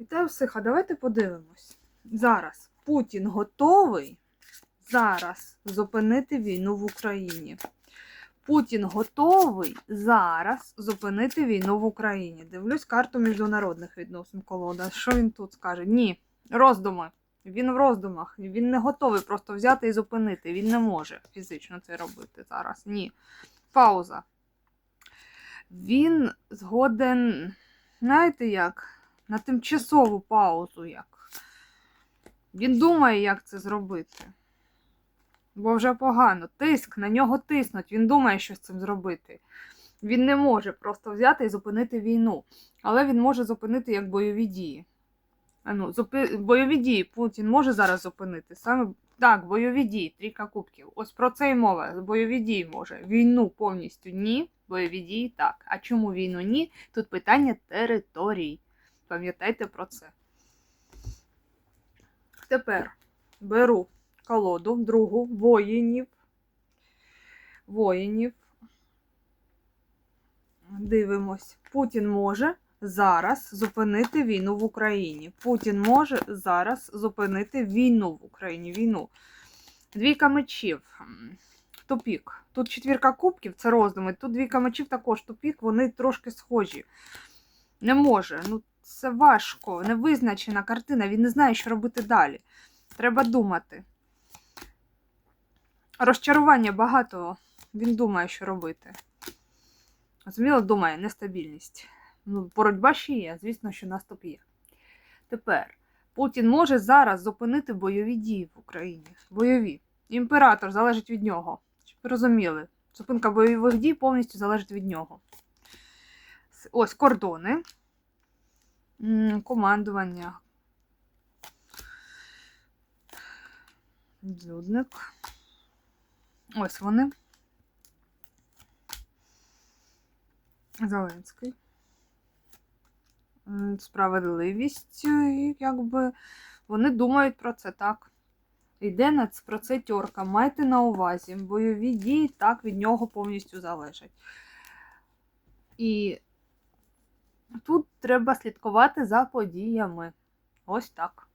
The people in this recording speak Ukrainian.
Вітаю всіх, а давайте подивимось. Зараз Путін готовий зараз зупинити війну в Україні. Путін готовий зараз зупинити війну в Україні. Дивлюсь карту міжнародних відносин колода. Що він тут скаже? Ні, роздуми. Він в роздумах. Він не готовий просто взяти і зупинити. Він не може фізично це робити зараз. Ні. Пауза. Він згоден, знаєте як? На тимчасову паузу як. Він думає, як це зробити. Бо вже погано. Тиск, на нього тиснуть. Він думає, що з цим зробити. Він не може просто взяти і зупинити війну. Але він може зупинити як бойові дії. А ну, зупи... Бойові дії Путін може зараз зупинити. Саме так, бойові дії, трійка кубків. Ось про це й мова. Бойові дії може. Війну повністю ні. Бойові дії так. А чому війну ні? Тут питання територій. Пам'ятайте про це. Тепер беру колоду другу воїнів. Воїнів. Дивимось. Путін може зараз зупинити війну в Україні. Путін може зараз зупинити війну в Україні. Війну. Двійка мечів. Тупік. Тут четвірка кубків, це роздуми. Тут двійка мечів також тупік, вони трошки схожі. Не може. Ну, це важко, невизначена картина. Він не знає, що робити далі. Треба думати. Розчарування багато. Він думає, що робити. Зрозуміло, думає, нестабільність. Ну, боротьба ще є, звісно, що наступ є. Тепер Путін може зараз зупинити бойові дії в Україні. Бойові. Імператор залежить від нього. Щоб ви розуміли, зупинка бойових дій повністю залежить від нього. Ось кордони. Командування. Людник. Ось вони. Зеленський. Справедливість, якби вони думають про це так. Йде на про це тьорка. Майте на увазі, бойові дії так від нього повністю залежать. І тут треба слідкувати за подіями. Ось так.